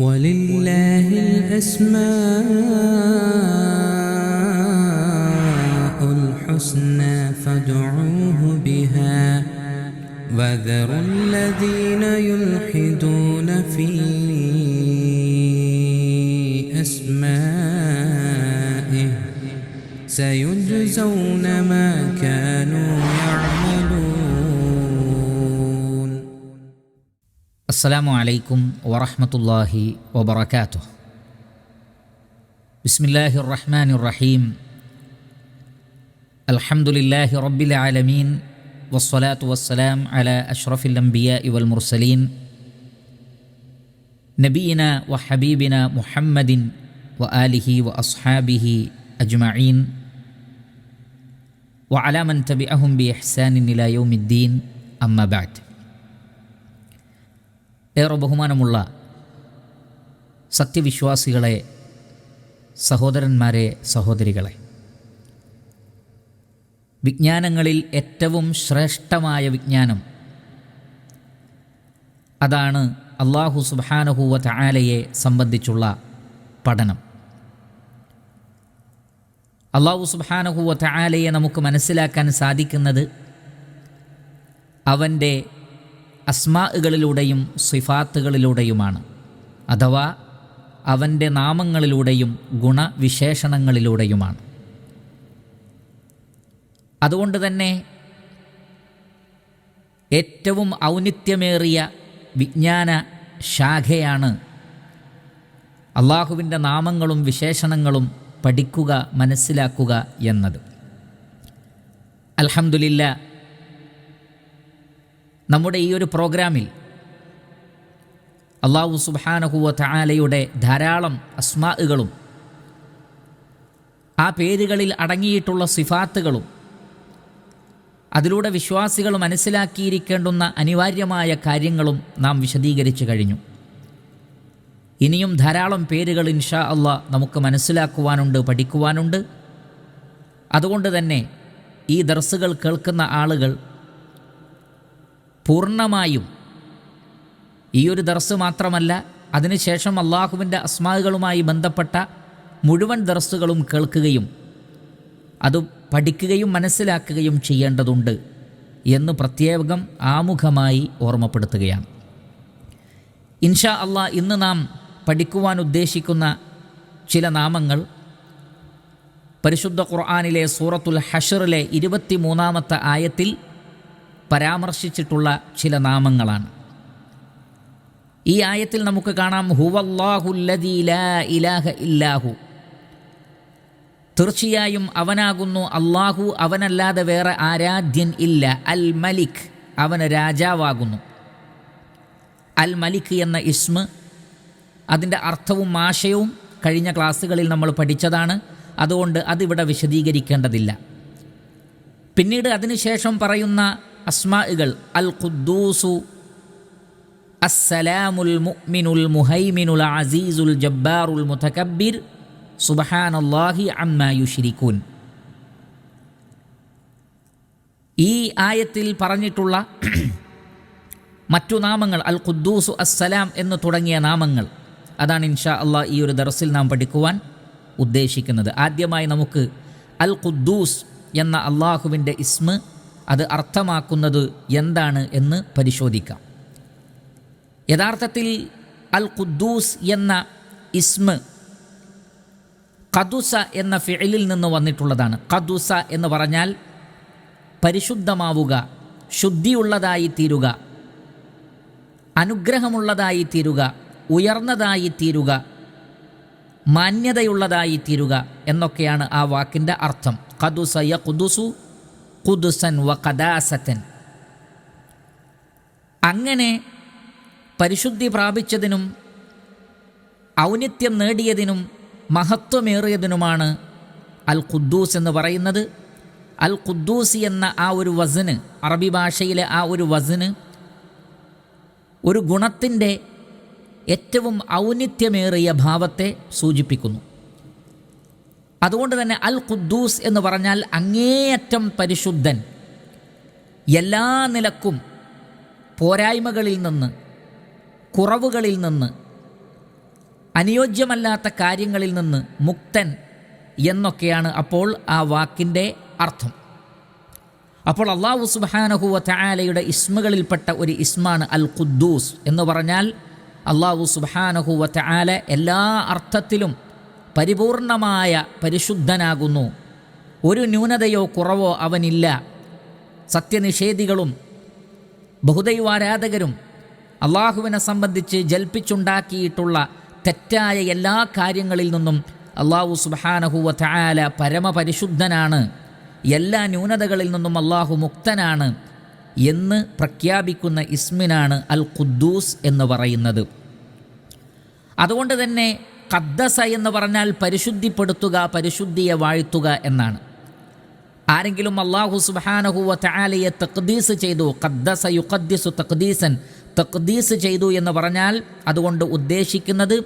ولله الأسماء الحسنى فادعوه بها. وذروا الذين يلحدون في أسمائه. سيجزون ما السلام عليكم ورحمة الله وبركاته. بسم الله الرحمن الرحيم. الحمد لله رب العالمين والصلاة والسلام على أشرف الأنبياء والمرسلين. نبينا وحبيبنا محمد وآله وأصحابه أجمعين. وعلى من تبعهم بإحسان إلى يوم الدين أما بعد. ഏറെ ബഹുമാനമുള്ള സത്യവിശ്വാസികളെ സഹോദരന്മാരെ സഹോദരികളെ. വിജ്ഞാനങ്ങളിൽ ഏറ്റവും ശ്രേഷ്ഠമായ വിജ്ഞാനം അതാണ് അള്ളാഹു സുബാനഹുവ ചായാലയെ സംബന്ധിച്ചുള്ള പഠനം. അള്ളാഹു സുബാനഹുവ ചായാലയെ നമുക്ക് മനസ്സിലാക്കാൻ സാധിക്കുന്നത് അവന്റെ അസ്മാകളിലൂടെയും സിഫാത്തുകളിലൂടെയുമാണ്. അഥവാ അവന്റെ നാമങ്ങളിലൂടെയും ഗുണവിശേഷണങ്ങളിലൂടെയുമാണ്. അതുകൊണ്ട് തന്നെ ഏറ്റവും ഔന്നിത്യമേറിയ വിജ്ഞാന ശാഖയാണ് അള്ളാഹുവിന്റെ നാമങ്ങളും വിശേഷണങ്ങളും പഠിക്കുക മനസ്സിലാക്കുക എന്നത്. അൽഹംദുലില്ല നമ്മുടെ ഈ ഒരു പ്രോഗ്രാമിൽ അള്ളാഹു സുബാനഹുവ തആലയുടെ ധാരാളം അസ്മാകളും ആ പേരുകളിൽ അടങ്ങിയിട്ടുള്ള സിഫാത്തുകളും അതിലൂടെ വിശ്വാസികൾ മനസ്സിലാക്കിയിരിക്കേണ്ടുന്ന അനിവാര്യമായ കാര്യങ്ങളും നാം വിശദീകരിച്ചു കഴിഞ്ഞു. ഇനിയും ധാരാളം പേരുകൾ ഇൻഷാ അള്ളാ നമുക്ക് മനസ്സിലാക്കുവാനുണ്ട് പഠിക്കുവാനുണ്ട്. അതുകൊണ്ട് തന്നെ ഈ ദർസുകൾ കേൾക്കുന്ന ആളുകൾ പൂർണമായും. ഈ ഒരു ദർസ് മാത്രമല്ല അതിനുശേഷം അള്ളാഹുവിന്റെ അസ്മാകളുമായി ബന്ധപ്പെട്ട മുഴുവൻ ദർസുകളും കേൾക്കുകയും അത് പഠിക്കുകയും മനസ്സിലാക്കുകയും ചെയ്യേണ്ടതുണ്ട് എന്ന് പ്രത്യേകം ആമുഖമായി ഓർമ്മപ്പെടുത്തുകയാണ്. ഇൻഷാ അള്ളാ ഇന്ന് നാം പഠിക്കുവാൻ ഉദ്ദേശിക്കുന്ന ചില നാമങ്ങൾ. പരിശുദ്ധ ഖുർആാനിലെ സൂറത്തുൽ ഹഷറിലെ ഇരുപത്തി മൂന്നാമത്തെ ആയത്തിൽ പരാമർശിച്ചിട്ടുള്ള ചില നാമങ്ങളാണ്. ഈ ആയത്തിൽ നമുക്ക് കാണാം ഇലാഹ ഇല്ലാഹു. തീർച്ചയായും അവനാകുന്നു അള്ളാഹു അവനല്ലാതെ വേറെ ആരാധ്യൻ ഇല്ല. അൽ മലിക് അവന് രാജാവാകുന്നു. അൽ മലിക് എന്ന ഇസ്മ് അതിന്റെ അർത്ഥവും ആശയവും കഴിഞ്ഞ ക്ലാസ്സുകളിൽ നമ്മൾ പഠിച്ചതാണ്. അതുകൊണ്ട് അതിവിടെ വിശദീകരിക്കേണ്ടതില്ല. പിന്നീട് അതിനുശേഷം പറയുന്ന അസ്മാകൾ അൽ ഖുദ്ദൂസു അസ്സലാമുൽ മുഅ്മിനുൽ മുഹൈമിനുൽ അസീസുൽ ജബ്ബാറുൽ മുതകബ്ബിർ സുബ്ഹാനല്ലാഹി അമ്മാ യുശ്രിക്കൂൻ ഈ ആയത്തിൽ പറഞ്ഞിട്ടുള്ള മറ്റു നാമങ്ങൾ അൽ ഖുദ്ദൂസു അസ്സലാം എന്ന് തുടങ്ങിയ നാമങ്ങൾ അതാണ് ഇൻഷാ അള്ളാഹ് ഈ ഒരു ദർസിൽ നാം പഠിക്കുവാൻ ഉദ്ദേശിക്കുന്നത്. ആദ്യമായി നമുക്ക് അൽ ഖുദ്ദൂസ് എന്ന അള്ളാഹുവിന്റെ ഇസ്മ് അത് അർത്ഥമാക്കുന്നത് എന്താണ് എന്ന് പരിശോധിക്കാം. യഥാർത്ഥത്തിൽ അൽ ഖുദ്ദൂസ് എന്ന ഇസ്മ കദുസ എന്ന ഫിഴിലിൽ നിന്ന് വന്നിട്ടുള്ളതാണ്. കദുസ എന്ന് പറഞ്ഞാൽ പരിശുദ്ധമാവുക ശുദ്ധിയുള്ളതായി തീരുക അനുഗ്രഹമുള്ളതായി തീരുക ഉയർന്നതായി തീരുക മാന്യതയുള്ളതായി തീരുക എന്നൊക്കെയാണ് ആ വാക്കിന്റെ അർത്ഥം. കദുസ യ കുദുസു കുദുസൻ വ കദാസത്തൻ അങ്ങനെ പരിശുദ്ധി പ്രാപിച്ചതിനും ഔന്നിത്യം നേടിയതിനും മഹത്വമേറിയതിനുമാണ് അൽ ഖുദ്ദൂസ് എന്ന് പറയുന്നത്. അൽ ഖുദ്ദൂസ് എന്ന ആ ഒരു വസന് അറബി ഭാഷയിലെ ആ ഒരു വസന് ഒരു ഗുണത്തിന്റെ ഏറ്റവും ഔന്നിത്യമേറിയ ഭാവത്തെ സൂചിപ്പിക്കുന്നു. അതുകൊണ്ട് തന്നെ അൽ ഖുദ്ദൂസ് എന്ന് പറഞ്ഞാൽ അങ്ങേയറ്റം പരിശുദ്ധൻ. എല്ലാ നിലക്കും പോരായ്മകളിൽ നിന്ന് കുറവുകളിൽ നിന്ന് അനുയോജ്യമല്ലാത്ത കാര്യങ്ങളിൽ നിന്ന് മുക്തൻ എന്നൊക്കെയാണ് അപ്പോൾ ആ വാക്കിന്റെ അർത്ഥം. അപ്പോൾ അള്ളാഹു സുബാനഹുവ തആലയുടെ ഇസ്മുകളിൽപ്പെട്ട ഒരു ഇസ്മാണ് അൽ ഖുദ്ദൂസ് എന്ന് പറഞ്ഞാൽ അള്ളാഹു സുബാനഹുവ തആല എല്ലാ അർത്ഥത്തിലും പരിപൂർണമായ പരിശുദ്ധനാകുന്നു. ഒരു ന്യൂനതയോ കുറവോ അവനില്ല. സത്യനിഷേധികളും ബഹുദൈവാരാധകരും അള്ളാഹുവിനെ സംബന്ധിച്ച് ജൽപ്പിച്ചുണ്ടാക്കിയിട്ടുള്ള തെറ്റായ എല്ലാ കാര്യങ്ങളിൽ നിന്നും അള്ളാഹു സുബാനഹുവ തആല പരമപരിശുദ്ധനാണ്. എല്ലാ ന്യൂനതകളിൽ നിന്നും അള്ളാഹു മുക്തനാണ് എന്ന് പ്രഖ്യാപിക്കുന്ന ഇസ്മിനാണ് അൽ ഖുദ്ദൂസ് എന്ന് പറയുന്നത്. അതുകൊണ്ട് തന്നെ ഖദ്ദസ എന്ന് പറഞ്ഞാൽ പരിശുദ്ധിപ്പെടുത്തുക പരിശുദ്ധിയെ വാഴ്ത്തുക എന്നാണ്. ആരെങ്കിലും അള്ളാഹു സുബാനഹുവ തആലയെ തഖ്ദീസ് ചെയ്തു ഖദ്ദസ യുഖദ്ദിസു തഖ്ദീസൻ തഖ്ദീസ് ചെയ്തു എന്ന് പറഞ്ഞാൽ അതുകൊണ്ട് ഉദ്ദേശിക്കുന്നത്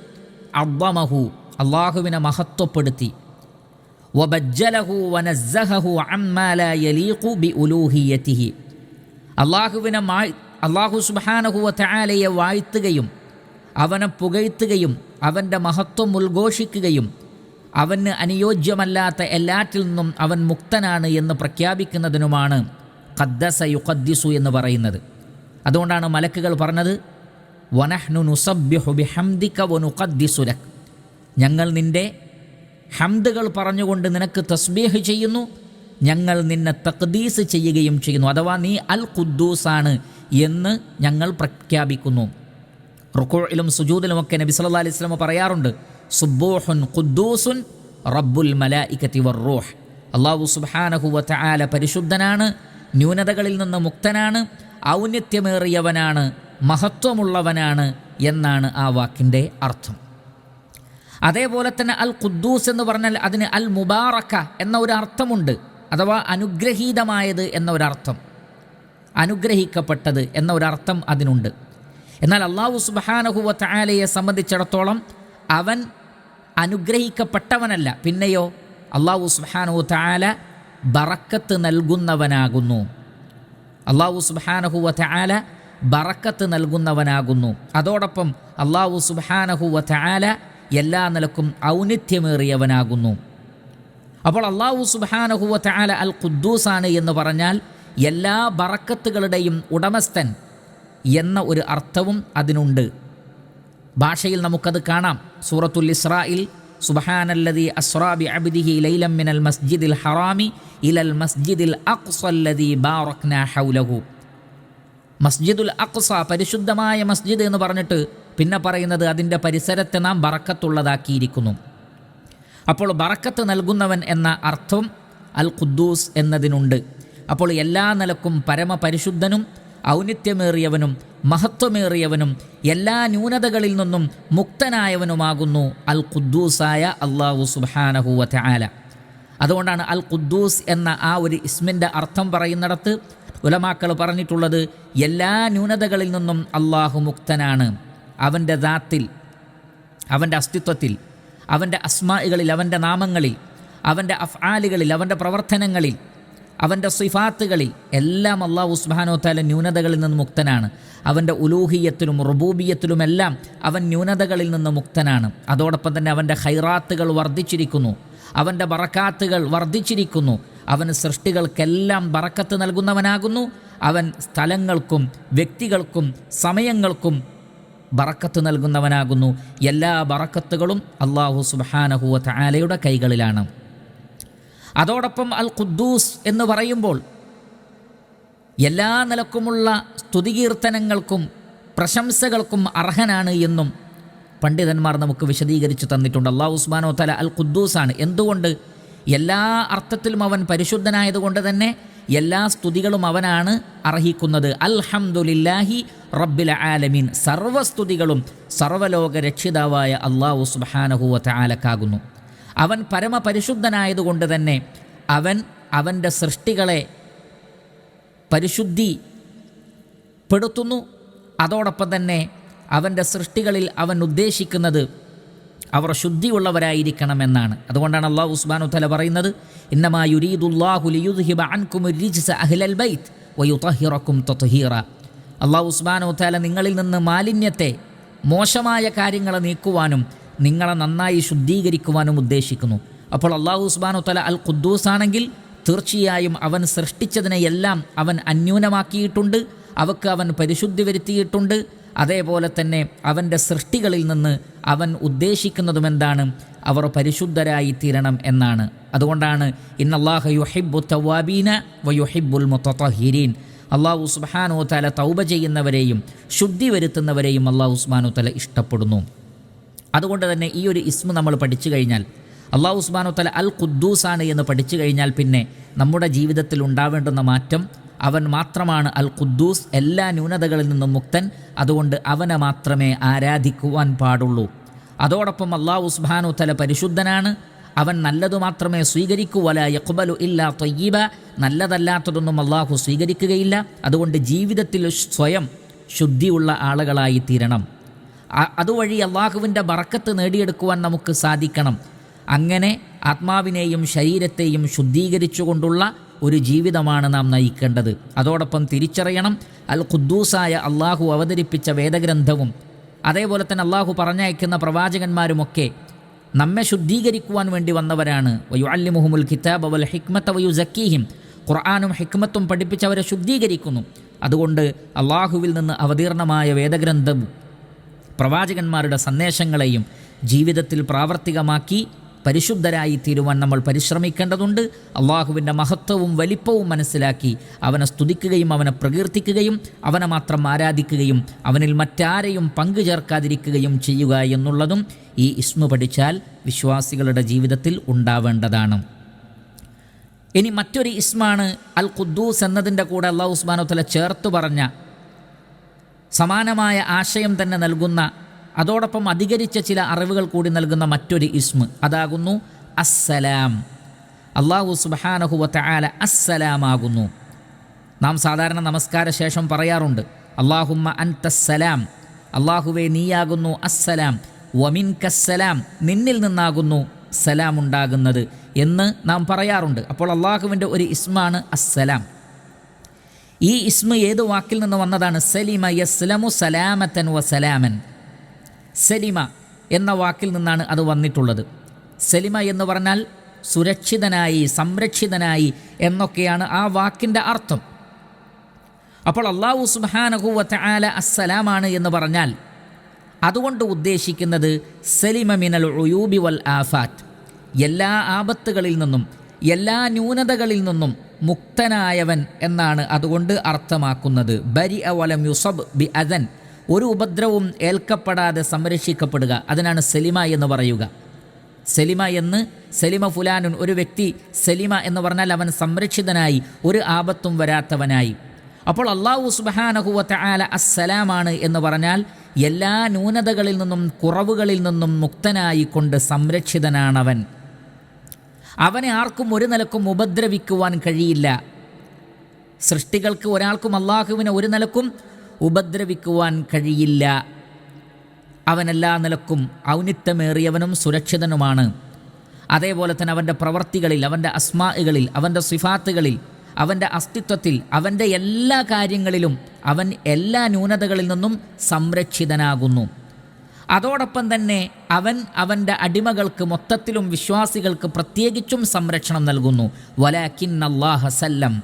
അവമഹു അള്ളാഹുവിനെ മഹത്വപ്പെടുത്തി. വബജ്ജലഹു വനസ്സഹഹു അമ്മാ ലാ യലീഖു അള്ളാഹുവിനെ അള്ളാഹു സുബാനഹുവ തആലയെ വാഴ്ത്തുകയും അവനെ പുകഴ്ത്തുകയും അവന്റെ മഹത്വം ഉദ്ഘോഷിക്കുകയും അവന് അനുയോജ്യമല്ലാത്ത എല്ലാറ്റിൽ നിന്നും അവൻ മുക്തനാണ് എന്ന് പ്രഖ്യാപിക്കുന്നതിനുമാണ് ഖദ്ദസ യുഖദ്ദിസു എന്ന് പറയുന്നത്. അതുകൊണ്ടാണ് മലക്കുകൾ പറഞ്ഞത് വനഹ്നു നുസബ്യഹു ബിഹംദിക വനുഖദ്ദിസുലക് ഞങ്ങൾ നിന്റെ ഹംദുകൾ പറഞ്ഞുകൊണ്ട് നിനക്ക് തസ്ബീഹ് ചെയ്യുന്നു ഞങ്ങൾ നിന്നെ തഖ്ദീസ് ചെയ്യുകയും ചെയ്യുന്നു. അഥവാ നീ അൽ ഖുദ്ദൂസാണ് എന്ന് ഞങ്ങൾ പ്രഖ്യാപിക്കുന്നു. റുക്കോയിലും സുജൂദിലുമൊക്കെ നബി സല്ലാ അലൈഹി സ്വലമ പറയാറുണ്ട് സുബോഹുൻ ഖുദ്ദൂസുൻ റബ്ബുൽ മലായിക്കത്തി വർറോഹ് അള്ളാഹു സുബ്ഹാനഹു ആല പരിശുദ്ധനാണ് ന്യൂനതകളിൽ നിന്ന് മുക്തനാണ് ഔന്നത്യമേറിയവനാണ് മഹത്വമുള്ളവനാണ് എന്നാണ് ആ വാക്കിന്റെ അർത്ഥം. അതേപോലെ തന്നെ അൽ ഖുദ്ദൂസ് എന്ന് പറഞ്ഞാൽ അതിന് അൽ മുബാറക്ക എന്ന ഒരു അർത്ഥമുണ്ട് അഥവാ അനുഗ്രഹീതമായത് എന്ന ഒരർത്ഥം അനുഗ്രഹിക്കപ്പെട്ടത് എന്ന ഒരർത്ഥം അതിനുണ്ട്. എന്നാൽ അള്ളാഹു തആലയെ സംബന്ധിച്ചിടത്തോളം അവൻ അനുഗ്രഹിക്കപ്പെട്ടവനല്ല. പിന്നെയോ അള്ളാഹു സുബാനഹു താല ബറക്കത്ത് നൽകുന്നവനാകുന്നു. അള്ളാഹു സുബാനഹുവ തആല ബറക്കത്ത് നൽകുന്നവനാകുന്നു. അതോടൊപ്പം അള്ളാഹു സുബാനഹുവ തആല എല്ലാ നിലക്കും ഔന്നിത്യമേറിയവനാകുന്നു. അപ്പോൾ അള്ളാഹു സുബാനഹുവ താല അൽ ഖുദ്ദൂസാണ് എന്ന് പറഞ്ഞാൽ എല്ലാ ബറക്കത്തുകളുടെയും ഉടമസ്ഥൻ എന്ന ഒരു അർത്ഥവും അതിനുണ്ട്. ഭാഷയിൽ നമുക്കത് കാണാം. സൂറത്തുൽ ഇസ്രായിൽ സുബഹാനല്ലതി അസ്രാബി അബ്ദിഹി ലൈലം മിനൽ മസ്ജിദിൽ ഹറാമി ഇലൽ മസ്ജിദിൽ അഖ്സല്ലതി ബാറക്ന ഹൗലഹു. മസ്ജിദുൽ അഖ്സ പരിശുദ്ധമായ മസ്ജിദ് എന്ന് പറഞ്ഞിട്ട് പിന്നെ പറയുന്നത് അതിന്റെ പരിസരത്തെ നാം ബറക്കത്തുള്ളതാക്കിയിരിക്കുന്നു. അപ്പോൾ ബറക്കത്ത് നൽകുന്നവൻ എന്ന അർത്ഥം അൽ ഖുദ്ദൂസ് എന്നതിനുണ്ട്. അപ്പോൾ എല്ലാ നിലക്കും പരമപരിശുദ്ധനും ഔന്നിത്യമേറിയവനും മഹത്വമേറിയവനും എല്ലാ ന്യൂനതകളിൽ നിന്നും മുക്തനായവനുമാകുന്നു അൽ ഖുദ്ദൂസായ അള്ളാഹു സുബാനഹുവ ആല അതുകൊണ്ടാണ് അൽ ഖുദ്ദൂസ് എന്ന ആ ഒരു ഇസ്മിന്റെ അർത്ഥം പറയുന്നിടത്ത് ഉലമാക്കൾ പറഞ്ഞിട്ടുള്ളത് എല്ലാ ന്യൂനതകളിൽ നിന്നും അള്ളാഹു മുക്തനാണ്. അവന്റെ ദാത്തിൽ അവന്റെ അസ്തിത്വത്തിൽ അവന്റെ അസ്മാകളിൽ അവന്റെ നാമങ്ങളിൽ അവന്റെ അഫ്ആലുകളിൽ അവന്റെ പ്രവർത്തനങ്ങളിൽ അവന്റെ സിഫാത്തുകളിൽ എല്ലാം അള്ളാഹു സുബാനോ താല ന്യൂനതകളിൽ നിന്ന് മുക്തനാണ്. അവന്റെ ഉലൂഹിയത്തിലും റുബൂബിയത്തിലുമെല്ലാം അവൻ ന്യൂനതകളിൽ നിന്ന് മുക്തനാണ്. അതോടൊപ്പം തന്നെ അവന്റെ ഹൈറാത്തുകൾ വർദ്ധിച്ചിരിക്കുന്നു. അവന്റെ ബറക്കാത്തുകൾ വർദ്ധിച്ചിരിക്കുന്നു. അവൻ സൃഷ്ടികൾക്കെല്ലാം ബറക്കത്ത് നൽകുന്നവനാകുന്നു. അവൻ സ്ഥലങ്ങൾക്കും വ്യക്തികൾക്കും സമയങ്ങൾക്കും ബറക്കത്ത് നൽകുന്നവനാകുന്നു. എല്ലാ ബറക്കത്തുകളും അള്ളാഹു സുബാനഹുവ താലയുടെ കൈകളിലാണ്. അതോടൊപ്പം അൽ ഖുദ്ദൂസ് എന്ന് പറയുമ്പോൾ എല്ലാ നിലക്കുമുള്ള സ്തുതികീർത്തനങ്ങൾക്കും പ്രശംസകൾക്കും അർഹനാണ് എന്നും പണ്ഡിതന്മാർ നമുക്ക് വിശദീകരിച്ചു തന്നിട്ടുണ്ട്. അള്ളാഹു ഉസ്മാനോ തല അൽ ഖുദ്ദൂസാണ് എന്തുകൊണ്ട്? എല്ലാ അർത്ഥത്തിലും അവൻ പരിശുദ്ധനായതുകൊണ്ട് തന്നെ എല്ലാ സ്തുതികളും അവനാണ് അർഹിക്കുന്നത്. അൽഹംദുലില്ലാഹി റബ്ബിൽ ആലമീൻ. സർവസ്തുതികളും സർവലോക രക്ഷിതാവായ അള്ളാഹു സുബാനഹുവ ആലക്കാകുന്നു അവൻ പരമപരിശുദ്ധനായതുകൊണ്ട് തന്നെ അവൻ അവന്റെ സൃഷ്ടികളെ പരിശുദ്ധി പെടുത്തുന്നു അതോടൊപ്പം തന്നെ അവന്റെ സൃഷ്ടികളിൽ അവൻ ഉദ്ദേശിക്കുന്നത് അവർ ശുദ്ധിയുള്ളവരായിരിക്കണമെന്നാണ്. അതുകൊണ്ടാണ് അള്ളാഹു ഉസ്മാനു തല പറയുന്നത് അള്ളാഹു ഉസ്മാനു തല നിങ്ങളിൽ നിന്ന് മാലിന്യത്തെ മോശമായ കാര്യങ്ങളെ നീക്കുവാനും നിങ്ങളെ നന്നായി ശുദ്ധീകരിക്കുവാനും ഉദ്ദേശിക്കുന്നു. അപ്പോൾ അള്ളാഹു ഉസ്ബാനു തല അൽ ഖുദ്ദൂസ് ആണെങ്കിൽ തീർച്ചയായും അവൻ സൃഷ്ടിച്ചതിനെയെല്ലാം അവൻ അന്യൂനമാക്കിയിട്ടുണ്ട് അവക്ക് അവൻ പരിശുദ്ധി വരുത്തിയിട്ടുണ്ട്. അതേപോലെ തന്നെ അവന്റെ സൃഷ്ടികളിൽ നിന്ന് അവൻ ഉദ്ദേശിക്കുന്നതും എന്താണ് അവർ പരിശുദ്ധരായി തീരണം എന്നാണ്. അതുകൊണ്ടാണ് ഇന്നല്ലാഹ യുഹിബു തവാബീന വ യുഹിബുൽ മുത്തഹിരീൻ. അള്ളാഹു സുബാനു തല തൗബ ചെയ്യുന്നവരെയും ശുദ്ധി വരുത്തുന്നവരെയും അള്ളാഹു ഉസ്മാനു തല ഇഷ്ടപ്പെടുന്നു. അതുകൊണ്ട് തന്നെ ഈ ഒരു ഇസ്മ നമ്മൾ പഠിച്ചു കഴിഞ്ഞാൽ അള്ളാഹു ഉസ്മാനു തല അൽ ഖുദ്ദൂസാണ് എന്ന് പഠിച്ചു കഴിഞ്ഞാൽ പിന്നെ നമ്മുടെ ജീവിതത്തിൽ ഉണ്ടാവേണ്ടുന്ന മാറ്റം അവൻ മാത്രമാണ് അൽ ഖുദ്ദൂസ് എല്ലാ ന്യൂനതകളിൽ നിന്നും മുക്തൻ അതുകൊണ്ട് അവനെ മാത്രമേ ആരാധിക്കുവാൻ പാടുള്ളൂ. അതോടൊപ്പം അള്ളാഹു തല പരിശുദ്ധനാണ് അവൻ നല്ലതു മാത്രമേ സ്വീകരിക്കൂ വല യക്ബലു ഇല്ലാ തൊയ്യബ നല്ലതല്ലാത്തതൊന്നും അള്ളാഹു സ്വീകരിക്കുകയില്ല അതുകൊണ്ട് ജീവിതത്തിൽ സ്വയം ശുദ്ധിയുള്ള ആളുകളായി തീരണം. അതുവഴി അള്ളാഹുവിന്റെ ബറക്കത്ത് നേടിയെടുക്കുവാൻ നമുക്ക് സാധിക്കണം. അങ്ങനെ ആത്മാവിനെയും ശരീരത്തെയും ശുദ്ധീകരിച്ചുകൊണ്ടുള്ള ഒരു ജീവിതമാണ് നാം നയിക്കേണ്ടത്. അതോടൊപ്പം തിരിച്ചറിയണം അൽ ഖുദ്ദൂസായ അള്ളാഹു അവതരിപ്പിച്ച വേദഗ്രന്ഥവും അതേപോലെ തന്നെ അള്ളാഹു പറഞ്ഞയക്കുന്ന പ്രവാചകന്മാരുമൊക്കെ നമ്മെ ശുദ്ധീകരിക്കുവാൻ വേണ്ടി വന്നവരാണ്. വയു അല്ലിമുഹുമുൽ ഖിതാബ് അവൽ ഹിക്മത്ത് വയു ജക്കീഹിം ഖുർആാനും ഹിക്മത്തും പഠിപ്പിച്ചവരെ ശുദ്ധീകരിക്കുന്നു. അതുകൊണ്ട് അള്ളാഹുവിൽ നിന്ന് അവതീർണമായ വേദഗ്രന്ഥവും പ്രവാചകന്മാരുടെ സന്ദേശങ്ങളെയും ജീവിതത്തിൽ പ്രാവർത്തികമാക്കി പരിശുദ്ധരായി തീരുവാൻ നമ്മൾ പരിശ്രമിക്കേണ്ടതുണ്ട്. അള്ളാഹുവിന്റെ മഹത്വവും വലിപ്പവും മനസ്സിലാക്കി അവനെ സ്തുതിക്കുകയും അവനെ പ്രകീർത്തിക്കുകയും അവനെ മാത്രം ആരാധിക്കുകയും അവനിൽ മറ്റാരെയും പങ്കു ചേർക്കാതിരിക്കുകയും ചെയ്യുക എന്നുള്ളതും ഈ ഇസ്മു പഠിച്ചാൽ വിശ്വാസികളുടെ ജീവിതത്തിൽ ഉണ്ടാവേണ്ടതാണ്. ഇനി മറ്റൊരു ഇസ്മാണ് അൽ ഖുദ്ദൂസ് എന്നതിന്റെ കൂടെ അള്ളാഹു ഉസ്മാനോത്തല ചേർത്ത് പറഞ്ഞ സമാനമായ ആശയം തന്നെ നൽകുന്ന അതോടൊപ്പം അധികരിച്ച ചില അറിവുകൾ കൂടി നൽകുന്ന മറ്റൊരു ഇസ്മ് അതാകുന്നു അസ്സലാം. അള്ളാഹു സുബാനഹുവത്ത ആല അസ്സലാമാകുന്നു. നാം സാധാരണ നമസ്കാര ശേഷം പറയാറുണ്ട് അള്ളാഹുമ്മ അൻതസ്സലാം അള്ളാഹുവെ നീയാകുന്നു അസ്സലാം വമിൻ കസ്സലാം നിന്നിൽ നിന്നാകുന്നു സലാം ഉണ്ടാകുന്നത് എന്ന് നാം പറയാറുണ്ട്. അപ്പോൾ അള്ളാഹുവിന്റെ ഒരു ഇസ്മാണ് അസ്സലാം. ഈ ഇസ്മ ഏത് വാക്കിൽ നിന്ന് വന്നതാണ്? സലിമ യസ്ലമു സലാമത്തൻ വ സലാമൻ സലിമ എന്ന വാക്കിൽ നിന്നാണ് അത് വന്നിട്ടുള്ളത്. സലിമ എന്ന് പറഞ്ഞാൽ സുരക്ഷിതനായി സംരക്ഷിതനായി എന്നൊക്കെയാണ് ആ വാക്കിന്റെ അർത്ഥം. അപ്പോൾ അള്ളാഹു സുബാനഹുവത്ത ആല അസ്സലാമാണ് എന്ന് പറഞ്ഞാൽ അതുകൊണ്ട് ഉദ്ദേശിക്കുന്നത് സലിമ മിനൽ ഒയൂബി വൽ ആഫാത്ത്. എല്ലാ ആപത്തുകളിൽ നിന്നും എല്ലാ ന്യൂനതകളിൽ നിന്നും മുക്തനായവൻ എന്നാണ് അതുകൊണ്ട് അർത്ഥമാക്കുന്നത്. ബരി അവലം യുസബ് ബി അദൻ. ഒരു ഉപദ്രവവും ഏൽക്കപ്പെടാതെ സംരക്ഷിക്കപ്പെടുക. അതിനാണ് സലിമ എന്ന് പറയുക. സലിമ എന്ന് സലിമ ഫുലാനുൻ. ഒരു വ്യക്തി സലിമ എന്ന് പറഞ്ഞാൽ അവൻ സംരക്ഷിതനായി ഒരു ആപത്തും വരാത്തവനായി. അപ്പോൾ അള്ളാഹു സുബാനഹുവത്ത ആല അസ്സലാമാണ് എന്ന് പറഞ്ഞാൽ എല്ലാ ന്യൂനതകളിൽ നിന്നും കുറവുകളിൽ നിന്നും മുക്തനായിക്കൊണ്ട് സംരക്ഷിതനാണവൻ. അവനെ ആർക്കും ഒരു നിലക്കും ഉപദ്രവിക്കുവാൻ കഴിയില്ല. സൃഷ്ടികൾക്ക് ഒരാൾക്കും അള്ളാഹുവിനെ ഒരു നിലക്കും ഉപദ്രവിക്കുവാൻ കഴിയില്ല. അവനെല്ലാ നിലക്കും ഔന്നിത്യമേറിയവനും സുരക്ഷിതനുമാണ്. അതേപോലെ തന്നെ അവന്റെ പ്രവർത്തികളിൽ അവന്റെ അസ്മാകളിൽ അവന്റെ സിഫാത്തുകളിൽ അവന്റെ അസ്തിത്വത്തിൽ അവന്റെ എല്ലാ കാര്യങ്ങളിലും അവൻ എല്ലാ ന്യൂനതകളിൽ നിന്നും സംരക്ഷിതനാകുന്നു. അതോടൊപ്പം തന്നെ അവൻ അവന്റെ അടിമകൾക്ക് മൊത്തത്തിലും വിശ്വാസികൾക്ക് പ്രത്യേകിച്ചും സംരക്ഷണം നൽകുന്നു. വലാക്കിൻ അള്ളാഹ് സല്ലം.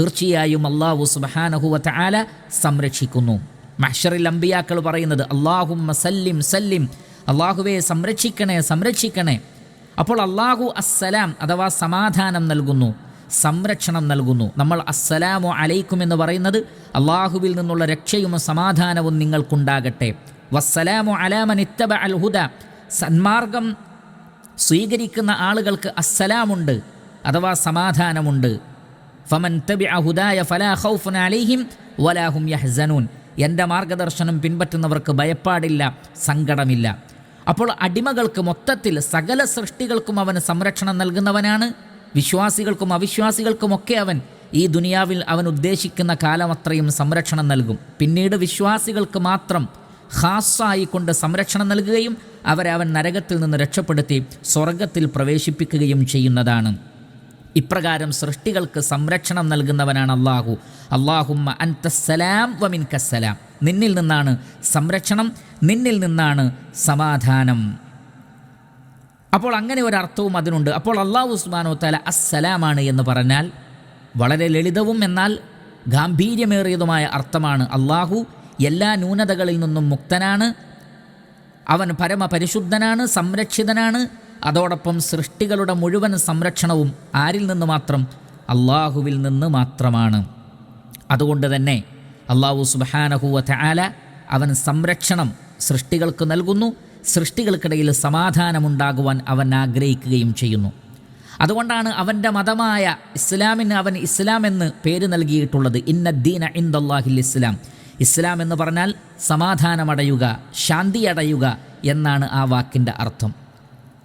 തീർച്ചയായും അള്ളാഹു സുബാനഹുവത്ത ആല സംരക്ഷിക്കുന്നു. മഹ്ഷറിൽ അമ്പിയാക്കൾ പറയുന്നത് അള്ളാഹും സല്ലിം സല്ലിം. അള്ളാഹുവെ സംരക്ഷിക്കണേ സംരക്ഷിക്കണേ. അപ്പോൾ അള്ളാഹു അസ്സലാം അഥവാ സമാധാനം നൽകുന്നു സംരക്ഷണം നൽകുന്നു. നമ്മൾ അസ്സലാമോ അലൈക്കും എന്ന് പറയുന്നത് അള്ളാഹുവിൽ നിന്നുള്ള രക്ഷയും സമാധാനവും നിങ്ങൾക്കുണ്ടാകട്ടെ. വസ്സലാമു അലാമൻ ഇത്തബ അൽ ഹുദ. സന്മാർഗം സ്വീകരിക്കുന്ന ആളുകൾക്ക് അസ്സലാമുണ്ട് അഥവാ സമാധാനമുണ്ട്. ഫമൻ തബി ഹുദായ ഫലാ ഖൗഫുൻ അലൈഹിം വലാഹും യഹ്സനൂൻ. എന്റെ മാർഗദർശനം പിൻപറ്റുന്നവർക്ക് ഭയപ്പാടില്ല സങ്കടമില്ല. അപ്പോൾ അടിമകൾക്ക് മൊത്തത്തിൽ സകല സൃഷ്ടികൾക്കും അവന് സംരക്ഷണം നൽകുന്നവനാണ് വിശ്വാസികൾക്കും അവിശ്വാസികൾക്കുമൊക്കെ അവൻ. ഈ ദുനിയാവിൽ അവൻ ഉദ്ദേശിക്കുന്ന കാലം അത്രയും സംരക്ഷണം നൽകും. പിന്നീട് വിശ്വാസികൾക്ക് മാത്രം ഖാസായി കൊണ്ട് സംരക്ഷണം നൽകുകയും അവരെ അവൻ നരകത്തിൽ നിന്ന് രക്ഷപ്പെടുത്തി സ്വർഗത്തിൽ പ്രവേശിപ്പിക്കുകയും ചെയ്യുന്നതാണ്. ഇപ്രകാരം സൃഷ്ടികൾക്ക് സംരക്ഷണം നൽകുന്നവനാണ് അള്ളാഹു അള്ളാഹുമ്മ അൻതസ്സലാം വമിൻ കസ്സലാം നിന്നിൽ നിന്നാണ് സംരക്ഷണം നിന്നിൽ നിന്നാണ് സമാധാനം. അപ്പോൾ അങ്ങനെ ഒരു അർത്ഥവും അതിനുണ്ട്. അപ്പോൾ അള്ളാഹു ഉസ്മാനോ തല അസ്സലാമാണ് എന്ന് പറഞ്ഞാൽ വളരെ ലളിതവും എന്നാൽ ഗാംഭീര്യമേറിയതുമായ അർത്ഥമാണ് അള്ളാഹു എല്ലാ ന്യൂനതകളിൽ നിന്നും മുക്തനാണ്. അവൻ പരമപരിശുദ്ധനാണ് സംരക്ഷിതനാണ്. അതോടൊപ്പം സൃഷ്ടികളുടെ മുഴുവൻ സംരക്ഷണവും ആരിൽ നിന്ന് മാത്രം? അള്ളാഹുവിൽ നിന്ന് മാത്രമാണ്. അതുകൊണ്ട് തന്നെ അള്ളാഹു സുബാനഹുവ ആല അവൻ സംരക്ഷണം സൃഷ്ടികൾക്ക് നൽകുന്നു. സൃഷ്ടികൾക്കിടയിൽ സമാധാനമുണ്ടാകുവാൻ അവൻ ആഗ്രഹിക്കുകയും ചെയ്യുന്നു. അതുകൊണ്ടാണ് അവന്റെ മതമായ ഇസ്ലാമിന് അവൻ ഇസ്ലാം എന്ന് പേര് നൽകിയിട്ടുള്ളത്. ഇന്നദ്ദീന ഇന്ദല്ലാഹിൽ ഇസ്ലാം. ഇസ്ലാം എന്ന് പറഞ്ഞാൽ സമാധാനമടയുക ശാന്തി അടയുക എന്നാണ് ആ വാക്കിന്റെ അർത്ഥം.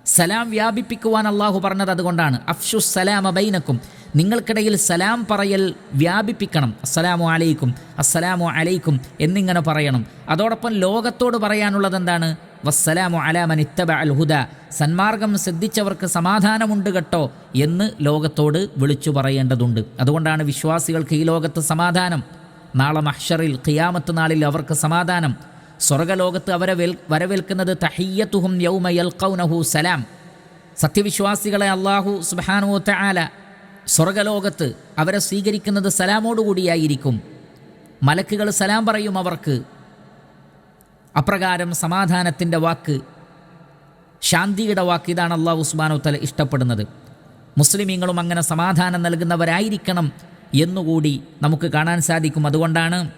സലാം വ്യാപിപ്പിക്കുവാൻ അള്ളാഹു പറഞ്ഞത് അതുകൊണ്ടാണ്. അഫ്ഷു സലാം അബൈനക്കും നിങ്ങൾക്കിടയിൽ സലാം പറയൽ വ്യാപിപ്പിക്കണം. അസ്സലാമു അലൈക്കും അസ്സലാമു അലൈക്കും എന്നിങ്ങനെ പറയണം. അതോടൊപ്പം ലോകത്തോട് പറയാനുള്ളത് എന്താണ്? വസ്സലാമു അലാമൻ ഇത്തബ അൽ ഹുദ. സന്മാർഗം ശ്രദ്ധിച്ചവർക്ക് സമാധാനമുണ്ട് കേട്ടോ എന്ന് ലോകത്തോട് വിളിച്ചു പറയേണ്ടതുണ്ട്. അതുകൊണ്ടാണ് വിശ്വാസികൾക്ക് ഈ ലോകത്ത് സമാധാനം. നാളെ മഹ്ഷറിൽ ഖിയാമത്ത് നാളിൽ അവർക്ക് സമാധാനം. സ്വർഗലോകത്ത് അവരെ വേൽ വരവേൽക്കുന്നത് തഹയ്യത്തുഹും യൗമ യൽഖൗനഹു സലാം. സത്യവിശ്വാസികളെ അള്ളാഹു സുബാനു തആല സ്വർഗലോകത്ത് അവരെ സ്വീകരിക്കുന്നത് സലാമോടുകൂടിയായിരിക്കും. മലക്കുകൾ സലാം പറയും അവർക്ക്. അപ്രകാരം സമാധാനത്തിന്റെ വാക്ക് ശാന്തിയുടെ വാക്ക് ഇതാണ് അള്ളാഹു ഉസ്മാനോ തല ഇഷ്ടപ്പെടുന്നത്. മുസ്ലിമീങ്ങളും അങ്ങനെ സമാധാനം നൽകുന്നവരായിരിക്കണം എന്നുകൂടി നമുക്ക് കാണാൻ സാധിക്കും. അതുകൊണ്ടാണ്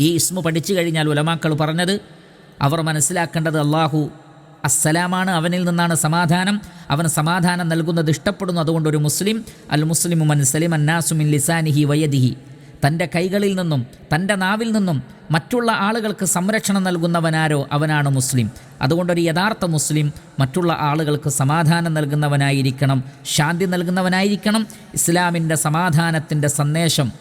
ഈ ഇസ്മു പഠിച്ചു കഴിഞ്ഞാൽ ഉലമാക്കൾ പറഞ്ഞത് അവർ മനസ്സിലാക്കേണ്ടത് അള്ളാഹു അസ്സലാമാണ് അവനിൽ നിന്നാണ് സമാധാനം അവൻ സമാധാനം നൽകുന്നത് ഇഷ്ടപ്പെടുന്നു. അതുകൊണ്ട് ഒരു മുസ്ലിം അൽ മുസ്ലിമു മൻ സലിം അന്നാസുമിൻ ലിസാനിഹി വയദിഹി. തന്റെ കൈകളിൽ നിന്നും തന്റെ നാവിൽ നിന്നും മറ്റുള്ള ആളുകൾക്ക് സംരക്ഷണം നൽകുന്നവനാരോ അവനാണ് മുസ്ലിം. അതുകൊണ്ടൊരു യഥാർത്ഥ മുസ്ലിം മറ്റുള്ള ആളുകൾക്ക് സമാധാനം നൽകുന്നവനായിരിക്കണം ശാന്തി നൽകുന്നവനായിരിക്കണം. ഇസ്ലാമിന്റെ സമാധാനത്തിന്റെ സന്ദേശം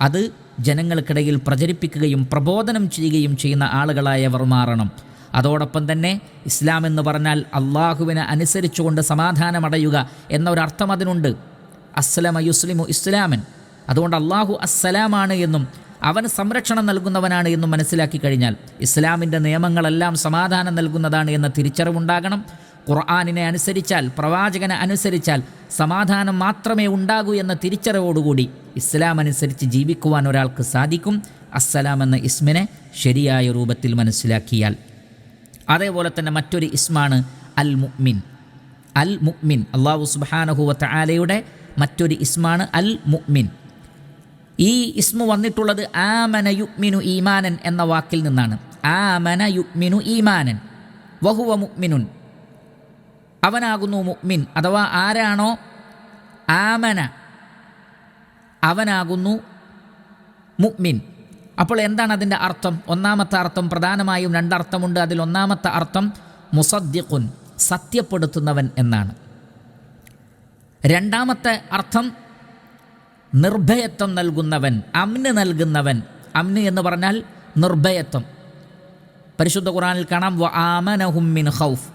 അത് ജനങ്ങൾക്കിടയിൽ പ്രചരിപ്പിക്കുകയും പ്രബോധനം ചെയ്യുകയും ചെയ്യുന്ന ആളുകളായവർ മാറണം. അതോടൊപ്പം തന്നെ ഇസ്ലാം എന്ന് പറഞ്ഞാൽ അള്ളാഹുവിനെ അനുസരിച്ചുകൊണ്ട് സമാധാനമടയുക എന്നൊരർത്ഥം അതിനുണ്ട്. അസ്ലമ യുസ്ലിമു ഇസ്ലാമൻ. അതുകൊണ്ട് അള്ളാഹു അസ്സലാമാണ് എന്നും അവൻ സംരക്ഷണം നൽകുന്നവനാണ് എന്നും മനസ്സിലാക്കി കഴിഞ്ഞാൽ ഇസ്ലാമിന്റെ നിയമങ്ങളെല്ലാം സമാധാനം നൽകുന്നതാണ് എന്ന തിരിച്ചറിവുണ്ടാകണം. ഖുർആാനിനെ അനുസരിച്ചാൽ പ്രവാചകനെ അനുസരിച്ചാൽ സമാധാനം മാത്രമേ ഉണ്ടാകൂ എന്ന തിരിച്ചറിവോടുകൂടി ഇസ്ലാം അനുസരിച്ച് ജീവിക്കുവാൻ ഒരാൾക്ക് സാധിക്കും. അസ്സലാം എന്ന ഇസ്മിനെ ശരിയായ രൂപത്തിൽ മനസ്സിലാക്കിയാൽ. അതേപോലെ തന്നെ മറ്റൊരു ഇസ്മാണ് അൽ മുഅ്മിൻ അൽ മുഅ്മിൻ അള്ളാഹു സുബാനഹുവത്ത ആലയുടെ മറ്റൊരു ഇസ്മാണ് അൽ മുഅ്മിൻ ഈ ഇസ്മു വന്നിട്ടുള്ളത് ആമന യുക്മിനു ഈമാനൻ എന്ന വാക്കിൽ നിന്നാണ്. ആമന യുക്മിനു ഈമാനൻ. വഹുവ മുക്മിനുൻ അവനാകുന്നു മുഅ്മിൻ. അഥവാ ആരാണോ? ആമന. അവനാകുന്നു മുഅ്മിൻ. അപ്പോൾ എന്താണ് അതിന്റെ അർത്ഥം? ഒന്നാമത്തെ അർത്ഥം പ്രധാനമായും രണ്ടർത്ഥമുണ്ട്. അതിൽ ഒന്നാമത്തെ അർത്ഥം മുസദ്ദിഖുൻ സത്യപ്പെടുത്തുന്നവൻ എന്നാണ്. രണ്ടാമത്തെ അർത്ഥം നിർഭയത്വം നൽകുന്നവൻ അമ്ന് നൽകുന്നവൻ. അമ്ന് എന്ന് പറഞ്ഞാൽ നിർഭയത്വം. പരിശുദ്ധ ഖുറാനിൽ കാണാം വ ആമനഹും മിൻ ഖൗഫ്.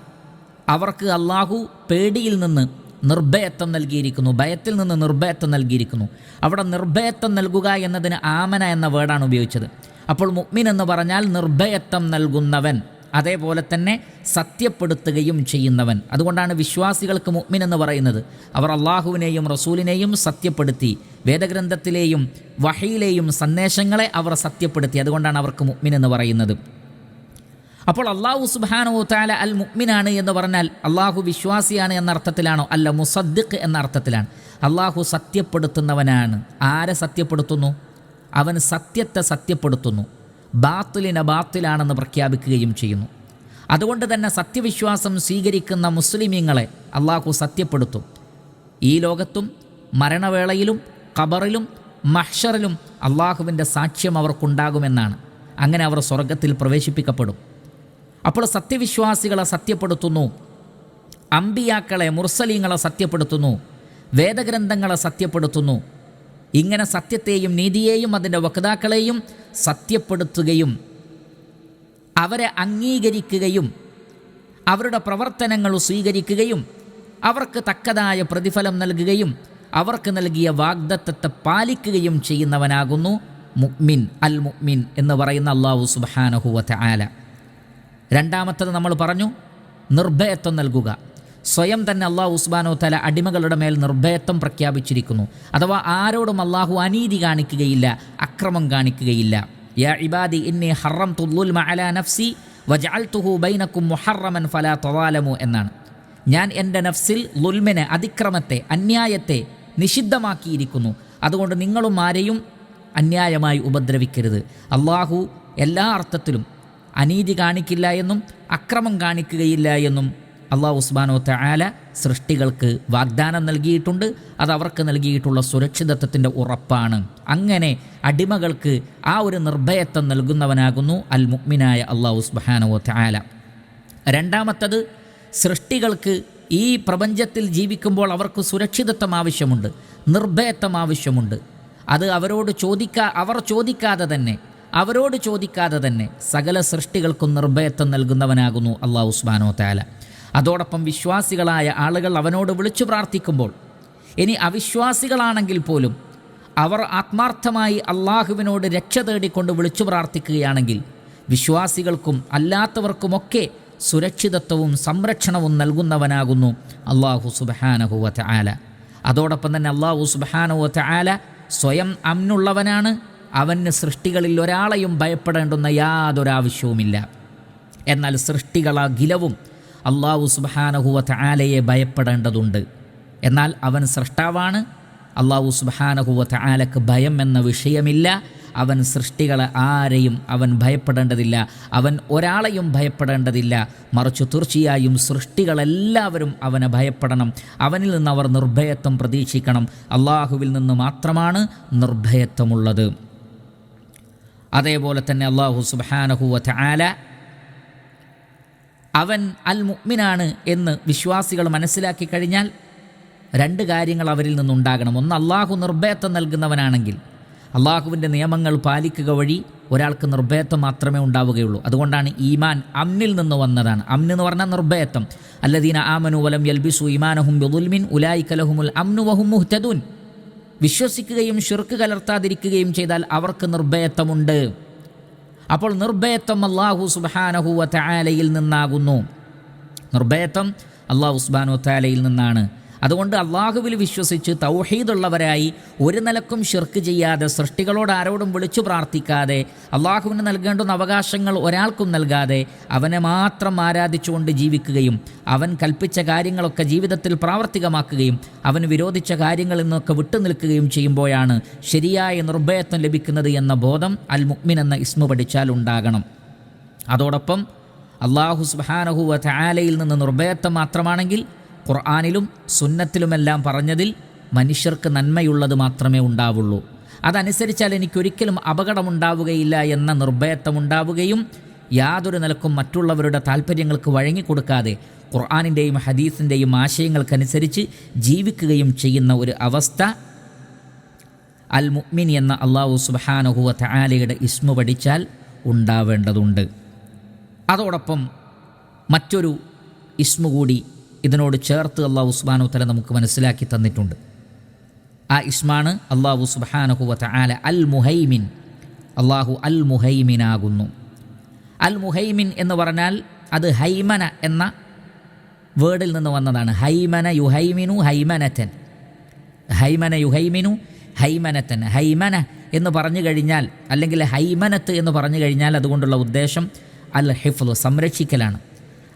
അവർക്ക് അള്ളാഹു പേടിയിൽ നിന്ന് നിർഭയത്വം നൽകിയിരിക്കുന്നു ഭയത്തിൽ നിന്ന് നിർഭയത്വം നൽകിയിരിക്കുന്നു. അവിടെ നിർഭയത്വം നൽകുക എന്നതിന് ആമന എന്ന വേർഡാണ് ഉപയോഗിച്ചത്. അപ്പോൾ മുഅ്മിൻ എന്ന് പറഞ്ഞാൽ നിർഭയത്വം നൽകുന്നവൻ. അതേപോലെ തന്നെ സത്യപ്പെടുത്തുകയും ചെയ്യുന്നവൻ. അതുകൊണ്ടാണ് വിശ്വാസികൾക്ക് മുഗ്മിൻ എന്ന് പറയുന്നത്. അവർ അള്ളാഹുവിനെയും റസൂലിനെയും സത്യപ്പെടുത്തി വേദഗ്രന്ഥത്തിലെയും വഹയിലെയും സന്ദേശങ്ങളെ അവർ സത്യപ്പെടുത്തി. അതുകൊണ്ടാണ് അവർക്ക് മുഗ്മിൻ എന്ന് പറയുന്നത്. അപ്പോൾ അള്ളാഹു സുബാനോ താല അൽ മുഗ്മിനാണ് എന്ന് പറഞ്ഞാൽ അള്ളാഹു വിശ്വാസിയാണ് എന്ന അർത്ഥത്തിലാണോ? അല്ല മുസദ്ദിഖ് എന്ന അർത്ഥത്തിലാണ്. അള്ളാഹു സത്യപ്പെടുത്തുന്നവനാണ്. ആരെ സത്യപ്പെടുത്തുന്നു? അവൻ സത്യത്തെ സത്യപ്പെടുത്തുന്നു. ബാത്തിലിനെ ബാത്തിലാണെന്ന് പ്രഖ്യാപിക്കുകയും ചെയ്യുന്നു. അതുകൊണ്ട് തന്നെ സത്യവിശ്വാസം സ്വീകരിക്കുന്ന മുസ്ലിമീങ്ങളെ അള്ളാഹു സത്യപ്പെടുത്തും. ഈ ലോകത്തും മരണവേളയിലും ഖബറിലും മഹ്ഷറിലും അള്ളാഹുവിന്റെ സാക്ഷ്യം അവർക്കുണ്ടാകുമെന്നാണ്. അങ്ങനെ അവർ സ്വർഗത്തിൽ പ്രവേശിപ്പിക്കപ്പെടും. അപ്പോൾ സത്യവിശ്വാസികളെ സത്യപ്പെടുത്തുന്നു അമ്പിയാക്കളെ മുർസലീങ്ങളെ സത്യപ്പെടുത്തുന്നു വേദഗ്രന്ഥങ്ങളെ സത്യപ്പെടുത്തുന്നു ഇങ്ങനെ സത്യത്തെയും നീതിയെയും അതിന്റെ വക്താക്കളെയും സത്യപ്പെടുത്തുകയും അവരെ അംഗീകരിക്കുകയും അവരുടെ പ്രവർത്തനങ്ങൾ സ്വീകരിക്കുകയും അവർക്ക് തക്കതായ പ്രതിഫലം നൽകുകയും അവർക്ക് നൽകിയ വാഗ്ദത്തത്തെ പാലിക്കുകയും ചെയ്യുന്നവനാകുന്നു മുഅ്മിൻ അൽ മുഅ്മിൻ എന്ന് പറയുന്ന അള്ളാഹു സുബാനഹുവത്ത ആല രണ്ടാമത്തത് നമ്മൾ പറഞ്ഞു നിർഭയത്വം നൽകുക. സ്വയം തന്നെ അള്ളാഹു ഉസ്ബാനോ തല അടിമകളുടെ മേൽ നിർഭയത്വം പ്രഖ്യാപിച്ചിരിക്കുന്നു. അഥവാ ആരോടും അള്ളാഹു അനീതി കാണിക്കുകയില്ല അക്രമം കാണിക്കുകയില്ല. യാ ഇബാദി ഇന്നി ഹറം തുല്ലുൽ അലാ നഫ്സി വജഅൽതുഹു ബൈനക്കും മുഹറമൻ ഫലാ എന്നാണ്. ഞാൻ എന്റെ നഫ്സിൽ ലുൽമിനെ അതിക്രമത്തെ അന്യായത്തെ നിഷിദ്ധമാക്കിയിരിക്കുന്നു. അതുകൊണ്ട് നിങ്ങളും ആരെയും അന്യായമായി ഉപദ്രവിക്കരുത്. അള്ളാഹു എല്ലാ അർത്ഥത്തിലും അനീതി കാണിക്കില്ല എന്നും അക്രമം കാണിക്കുകയില്ല എന്നും അള്ളാഹു ഉസ്മാനോ തആല സൃഷ്ടികൾക്ക് വാഗ്ദാനം നൽകിയിട്ടുണ്ട്. അത് അവർക്ക് നൽകിയിട്ടുള്ള സുരക്ഷിതത്വത്തിന്റെ ഉറപ്പാണ്. അങ്ങനെ അടിമകൾക്ക് ആ ഒരു നിർഭയത്വം നൽകുന്നവനാകുന്നു അൽ മുക്മിനായ അള്ളാഹു ഉസ്ബഹാനോ തആല രണ്ടാമത്തത് സൃഷ്ടികൾക്ക് ഈ പ്രപഞ്ചത്തിൽ ജീവിക്കുമ്പോൾ അവർക്ക് സുരക്ഷിതത്വം ആവശ്യമുണ്ട് നിർഭയത്വം ആവശ്യമുണ്ട്. അത് അവരോട് ചോദിക്കാ അവർ ചോദിക്കാതെ തന്നെ അവരോട് ചോദിക്കാതെ തന്നെ സകല സൃഷ്ടികൾക്കും നിർഭയത്വം നൽകുന്നവനാകുന്നു അള്ളാഹു ഉസ്മാനോ താല അതോടൊപ്പം വിശ്വാസികളായ ആളുകൾ അവനോട് വിളിച്ചു പ്രാർത്ഥിക്കുമ്പോൾ ഇനി അവിശ്വാസികളാണെങ്കിൽ പോലും അവർ ആത്മാർത്ഥമായി അള്ളാഹുവിനോട് രക്ഷ തേടിക്കൊണ്ട് വിളിച്ചു പ്രാർത്ഥിക്കുകയാണെങ്കിൽ വിശ്വാസികൾക്കും അല്ലാത്തവർക്കുമൊക്കെ സുരക്ഷിതത്വവും സംരക്ഷണവും നൽകുന്നവനാകുന്നു അള്ളാഹു സുബഹാനഹുവത്ത് ആല അതോടൊപ്പം തന്നെ അള്ളാഹു സുബഹാനഹുവത്ത് ആല സ്വയം അമ്നുള്ളവനാണ്. അവന് സൃഷ്ടികളിൽ ഒരാളെയും ഭയപ്പെടേണ്ടുന്ന യാതൊരാവശ്യവുമില്ല. എന്നാൽ സൃഷ്ടികളാകിലവും അള്ളാഹു സുബഹാനഹുവ ആലയെ ഭയപ്പെടേണ്ടതുണ്ട്. എന്നാൽ അവൻ സൃഷ്ടാവാണ്. അള്ളാഹു സുബഹാനഹുവ ആലക്ക് ഭയം എന്ന വിഷയമില്ല. അവൻ സൃഷ്ടികളെ ആരെയും അവൻ ഭയപ്പെടേണ്ടതില്ല. അവൻ ഒരാളെയും ഭയപ്പെടേണ്ടതില്ല. മറിച്ച് തീർച്ചയായും സൃഷ്ടികളെല്ലാവരും അവനെ ഭയപ്പെടണം. അവനിൽ നിന്ന് അവർ നിർഭയത്വം പ്രതീക്ഷിക്കണം. അള്ളാഹുവിൽ നിന്ന് മാത്രമാണ് നിർഭയത്വമുള്ളത്. അതേപോലെ തന്നെ അള്ളാഹു സുബാനഹുവ ആല അവൻ അൽ മുഗ്മിനാണ് എന്ന് വിശ്വാസികൾ മനസ്സിലാക്കി കഴിഞ്ഞാൽ രണ്ട് കാര്യങ്ങൾ അവരിൽ നിന്നുണ്ടാകണം. ഒന്ന് അള്ളാഹു നിർഭയത്വം നൽകുന്നവനാണെങ്കിൽ അള്ളാഹുവിന്റെ നിയമങ്ങൾ പാലിക്കുക വഴി ഒരാൾക്ക് നിർഭയത്വം മാത്രമേ ഉണ്ടാവുകയുള്ളൂ. അതുകൊണ്ടാണ് ഈമാൻ അമ്നിൽ നിന്ന് വന്നതാണ്. അമ്ന് എന്ന് പറഞ്ഞാൽ നിർഭയത്വം. അല്ലദീന ആമനു വലം യൽബിസു ഈമാനഹും ബിദുൽമിൻ ഉലായി കലഹുമുൽ അമ്നു വഹും മുഹ്തദൂൻ. വിശ്വസിക്കുകയും ഷിർക്ക് കലർത്താതിരിക്കുകയും ചെയ്താൽ അവർക്ക് നിർഭയത്വമുണ്ട്. അപ്പോൾ നിർഭയത്വം അള്ളാഹു സുബാനഹുവ തആലയിൽ നിന്നാകുന്നു. നിർഭയത്വം അള്ളാഹു സുബാനു താലയിൽ നിന്നാണ്. അതുകൊണ്ട് അള്ളാഹുവിൽ വിശ്വസിച്ച് തൗഹീദുള്ളവരായി ഒരു നിലക്കും ഷിർക്ക് ചെയ്യാതെ സൃഷ്ടികളോട് ആരോടും വിളിച്ചു പ്രാർത്ഥിക്കാതെ അള്ളാഹുവിന് നൽകേണ്ടുന്ന അവകാശങ്ങൾ ഒരാൾക്കും നൽകാതെ അവനെ മാത്രം ആരാധിച്ചുകൊണ്ട് ജീവിക്കുകയും അവൻ കൽപ്പിച്ച കാര്യങ്ങളൊക്കെ ജീവിതത്തിൽ പ്രാവർത്തികമാക്കുകയും അവൻ വിരോധിച്ച കാര്യങ്ങളിൽ നിന്നൊക്കെ വിട്ടുനിൽക്കുകയും ചെയ്യുമ്പോഴാണ് ശരിയായ നിർഭയത്വം ലഭിക്കുന്നത് എന്ന ബോധം അൽ മുക്മിൻ എന്ന ഇസ്മു പഠിച്ചാൽ ഉണ്ടാകണം. അതോടൊപ്പം അള്ളാഹു സുബാനഹുവ താലയിൽ നിന്ന് നിർഭയത്വം മാത്രമാണെങ്കിൽ ഖുർആാനിലും സുന്നത്തിലുമെല്ലാം പറഞ്ഞതിൽ മനുഷ്യർക്ക് നന്മയുള്ളത് മാത്രമേ ഉണ്ടാവുള്ളൂ. അതനുസരിച്ചാൽ എനിക്കൊരിക്കലും അപകടമുണ്ടാവുകയില്ല എന്ന നിർഭയത്വമുണ്ടാവുകയും യാതൊരു നിലക്കും മറ്റുള്ളവരുടെ താല്പര്യങ്ങൾക്ക് വഴങ്ങിക്കൊടുക്കാതെ ഖുർആാനിന്റെയും ഹദീസിന്റെയും ആശയങ്ങൾക്കനുസരിച്ച് ജീവിക്കുകയും ചെയ്യുന്ന ഒരു അവസ്ഥ അൽ മുഅ്മിൻ എന്ന അള്ളാഹു സുബാനഹുവ തആലയുടെ ഇസ്മു പഠിച്ചാൽ ഉണ്ടാവേണ്ടതുണ്ട്. അതോടൊപ്പം മറ്റൊരു ഇസ്മു കൂടി ഇതിനോട് ചേർത്ത് അള്ളാഹു സുബാനു തല നമുക്ക് മനസ്സിലാക്കി തന്നിട്ടുണ്ട്. ആ ഇസ്മാണ് അള്ളാഹു സുബാനഹുവ ആല അൽ മുഹൈമിൻ അള്ളാഹു അൽ മുഹൈമിനാകുന്നു അൽ മുഹൈമിൻ എന്ന് പറഞ്ഞാൽ അത് ഹൈമന എന്ന വേർഡിൽ നിന്ന് വന്നതാണ്. ഹൈമന യുഹൈമിനു ഹൈമനത്തൻ ഹൈമന യുഹൈമിനു ഹൈമനത്തൻ ഹൈമന എന്ന് പറഞ്ഞു കഴിഞ്ഞാൽ അല്ലെങ്കിൽ ഹൈമനത്ത് എന്ന് പറഞ്ഞു കഴിഞ്ഞാൽ അതുകൊണ്ടുള്ള ഉദ്ദേശം അൽ ഹിഫ്ലു സംരക്ഷിക്കലാണ്.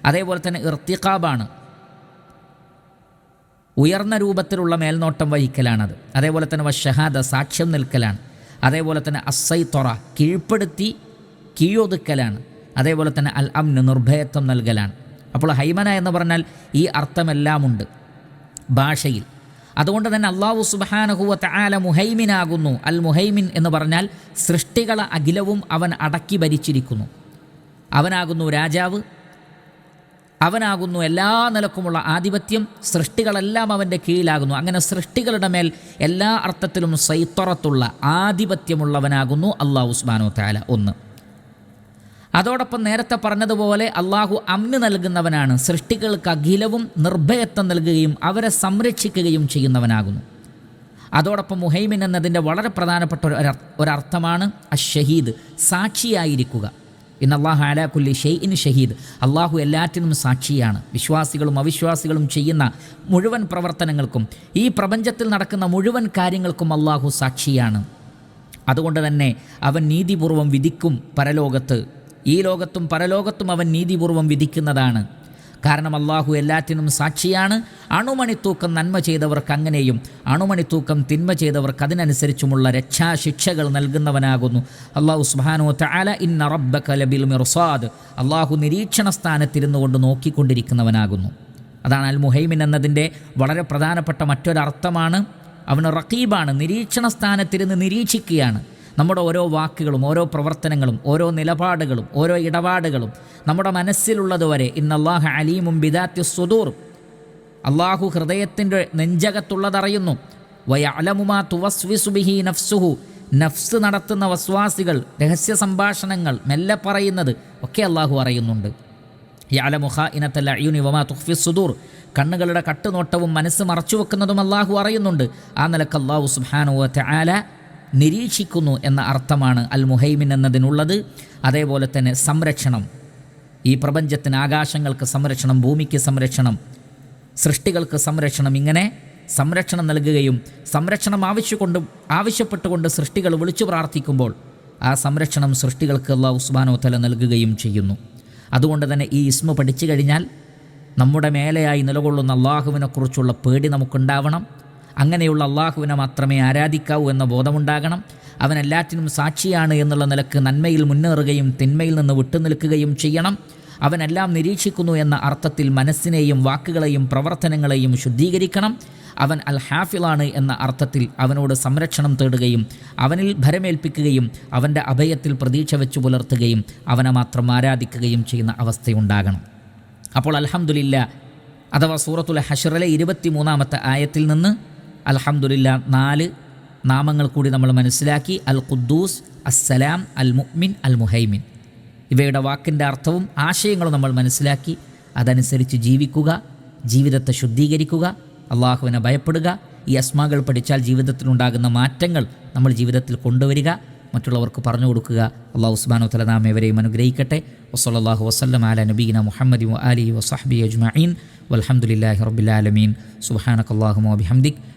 അതേപോലെ തന്നെ ഇർത്തിഖാബാണ്. ഉയർന്ന രൂപത്തിലുള്ള മേൽനോട്ടം വഹിക്കലാണത്. അതേപോലെ തന്നെ വഷഹാദ സാക്ഷ്യം നിൽക്കലാണ്. അതേപോലെ തന്നെ അസൈ തൊറ കീഴ്പ്പെടുത്തി കീഴൊതുക്കലാണ്. അതേപോലെ തന്നെ അൽ അംന് നിർഭയത്വം നൽകലാണ്. അപ്പോൾ ഹൈമന എന്ന് പറഞ്ഞാൽ ഈ അർത്ഥമെല്ലാമുണ്ട് ഭാഷയിൽ. അതുകൊണ്ട് തന്നെ അള്ളാഹു സുബാനഹുവത്ത് ആല മുഹൈമിനാകുന്നു. അൽ മുഹൈമിൻ എന്ന് പറഞ്ഞാൽ സൃഷ്ടികളെ അഖിലവും അവൻ അടക്കി ഭരിച്ചിരിക്കുന്നു. അവനാകുന്നു രാജാവ് അവനാകുന്നു എല്ലാ നിലക്കുമുള്ള ആധിപത്യം സൃഷ്ടികളെല്ലാം അവന്റെ കീഴിലാകുന്നു. അങ്ങനെ സൃഷ്ടികളുടെ മേൽ എല്ലാ അർത്ഥത്തിലും സൈത്തറത്തുള്ള ആധിപത്യമുള്ളവനാകുന്നു അള്ളാഹു ഉസ്മാനോ താല ഒന്ന്. അതോടൊപ്പം നേരത്തെ പറഞ്ഞതുപോലെ അള്ളാഹു അമ്ന് നൽകുന്നവനാണ്. സൃഷ്ടികൾക്ക് അഖിലവും നിർഭയത്വം നൽകുകയും അവരെ സംരക്ഷിക്കുകയും ചെയ്യുന്നവനാകുന്നു. അതോടൊപ്പം മുഹൈമിൻ എന്നതിന്റെ വളരെ പ്രധാനപ്പെട്ട ഒരു ഒരർത്ഥമാണ് അഷഹീദ് സാക്ഷിയായിരിക്കുക. ഇൻ അള്ളാഹു അലാ കുല്ലി ഷെയ്ഇൻ ഷഹീദ്. അള്ളാഹു എല്ലാറ്റിനും സാക്ഷിയാണ്. വിശ്വാസികളും അവിശ്വാസികളും ചെയ്യുന്ന മുഴുവൻ പ്രവർത്തനങ്ങൾക്കും ഈ പ്രപഞ്ചത്തിൽ നടക്കുന്ന മുഴുവൻ കാര്യങ്ങൾക്കും അള്ളാഹു സാക്ഷിയാണ്. അതുകൊണ്ട് തന്നെ അവൻ നീതിപൂർവം വിധിക്കും പരലോകത്ത്. ഈ ലോകത്തും പരലോകത്തും അവൻ നീതിപൂർവം വിധിക്കുന്നതാണ്. കാരണം അള്ളാഹു എല്ലാറ്റിനും സാക്ഷിയാണ്. അണുമണിത്തൂക്കം നന്മ ചെയ്തവർക്ക് അങ്ങനെയും അണുമണിത്തൂക്കം തിന്മ ചെയ്തവർക്ക് അതിനനുസരിച്ചുമുള്ള രക്ഷാശിക്ഷകൾ നൽകുന്നവനാകുന്നു. അള്ളാഹു സുബാനോ താല ഇന്ന റബ്ബക ലബിൽ മിർസാദ്. അള്ളാഹു നിരീക്ഷണ സ്ഥാനത്തിരുന്നു കൊണ്ട് നോക്കിക്കൊണ്ടിരിക്കുന്നവനാകുന്നു. അതാണ് അൽ മുഹൈമിൻ എന്നതിന്റെ വളരെ പ്രധാനപ്പെട്ട മറ്റൊരർത്ഥമാണ്. അവന് റക്കീബാണ് നിരീക്ഷണ സ്ഥാനത്തിരുന്ന് നിരീക്ഷിക്കുകയാണ്. നമ്മുടെ ഓരോ വാക്കുകളും ഓരോ പ്രവർത്തനങ്ങളും ഓരോ നിലപാടുകളും ഓരോ ഇടപാടുകളും നമ്മുടെ മനസ്സിലുള്ളതുവരെ ഇന്നല്ലാഹ അലീമും ബിദാത്തി സുദൂർ അള്ളാഹു ഹൃദയത്തിന്റെ നെഞ്ചകത്തുള്ളതറിയുന്നു. വയലമുമാ തുവസ്വിസുബിഹി നഫ്സുഹു. നഫ്സ് നടത്തുന്ന വസ്വാസികൾ രഹസ്യ സംഭാഷണങ്ങൾ മെല്ലെ പറയുന്നത് ഒക്കെ അള്ളാഹു അറിയുന്നുണ്ട്. യാലമുഹ ഇനത്തല്ല അയ്യുനി വമാ തുഹ്ഫി സുദൂർ. കണ്ണുകളുടെ കട്ടുനോട്ടവും മനസ്സ് മറച്ചു വെക്കുന്നതും അള്ളാഹു അറിയുന്നുണ്ട്. ആ നിലയ്ക്ക് അള്ളാഹു സുബാനുവ ആല നിരീക്ഷിക്കുന്നു എന്ന അർത്ഥമാണ് അൽ മുഹൈമിൻ എന്നതിനുള്ളത്. അതേപോലെ തന്നെ സംരക്ഷണം. ഈ പ്രപഞ്ചത്തിന് ആകാശങ്ങൾക്ക് സംരക്ഷണം ഭൂമിക്ക് സംരക്ഷണം സൃഷ്ടികൾക്ക് സംരക്ഷണം ഇങ്ങനെ സംരക്ഷണം നൽകുകയും സംരക്ഷണം ആവശ്യക്കൊണ്ട് ആവശ്യപ്പെട്ടുകൊണ്ട് സൃഷ്ടികൾ വിളിച്ചു പ്രാർത്ഥിക്കുമ്പോൾ ആ സംരക്ഷണം സൃഷ്ടികൾക്ക് അള്ളാഹു ഉസ്മാനോ തല നൽകുകയും ചെയ്യുന്നു. അതുകൊണ്ട് തന്നെ ഈ ഇസ്മ പഠിച്ചു കഴിഞ്ഞാൽ നമ്മുടെ മേലെയായി നിലകൊള്ളുന്ന അള്ളാഹുവിനെക്കുറിച്ചുള്ള പേടി നമുക്കുണ്ടാവണം. അങ്ങനെയുള്ള അള്ളാഹുവിനെ മാത്രമേ ആരാധിക്കാവൂ എന്ന ബോധമുണ്ടാകണം. അവൻ എല്ലാറ്റിനും സാക്ഷിയാണ് എന്നുള്ള നിലയ്ക്ക് നന്മയിൽ മുന്നേറുകയും തിന്മയിൽ നിന്ന് വിട്ടുനിൽക്കുകയും ചെയ്യണം. അവനെല്ലാം നിരീക്ഷിക്കുന്നു എന്ന അർത്ഥത്തിൽ മനസ്സിനെയും വാക്കുകളെയും പ്രവർത്തനങ്ങളെയും ശുദ്ധീകരിക്കണം. അവൻ അൽ ഹാഫിളാണ് എന്ന അർത്ഥത്തിൽ അവനോട് സംരക്ഷണം തേടുകയും അവനിൽ ഭരമേൽപ്പിക്കുകയും അവന്റെ അഭയത്തിൽ പ്രതീക്ഷ വെച്ചു പുലർത്തുകയും അവനെ മാത്രം ആരാധിക്കുകയും ചെയ്യുന്ന അവസ്ഥയുണ്ടാകണം. അപ്പോൾ അലഹമുല്ല അഥവാ സൂറത്തുൽ ഹഷറിലെ ഇരുപത്തി മൂന്നാമത്തെ ആയത്തിൽ നിന്ന് അൽഹംദുലില്ല നാല് നാമങ്ങൾ കൂടി നമ്മൾ മനസ്സിലാക്കി. അൽ ഖുദ്ദൂസ് അസ്സലാം അൽ മുഹ്മിൻ അൽ മുഹൈമിൻ ഇവയുടെ വാക്കിന്റെ അർത്ഥവും ആശയങ്ങളും നമ്മൾ മനസ്സിലാക്കി. അതനുസരിച്ച് ജീവിക്കുക ജീവിതത്തെ ശുദ്ധീകരിക്കുക അള്ളാഹുവിനെ ഭയപ്പെടുക ഈ അസ്മാകൾ പഠിച്ചാൽ ജീവിതത്തിലുണ്ടാകുന്ന മാറ്റങ്ങൾ നമ്മൾ ജീവിതത്തിൽ കൊണ്ടുവരിക മറ്റുള്ളവർക്ക് പറഞ്ഞു കൊടുക്കുക. അള്ളാഹു ഉസ്മാനോ തല നാം എവരെയും അനുഗ്രഹിക്കട്ടെ. വസല്ലാഹു വസ്ലം അല നബീന മുഹമ്മദ് അലി വസഹബി അജ്മീൻ വലഹമുല്ലാഹി റബ്ബിലാലമീൻ സുബാനക്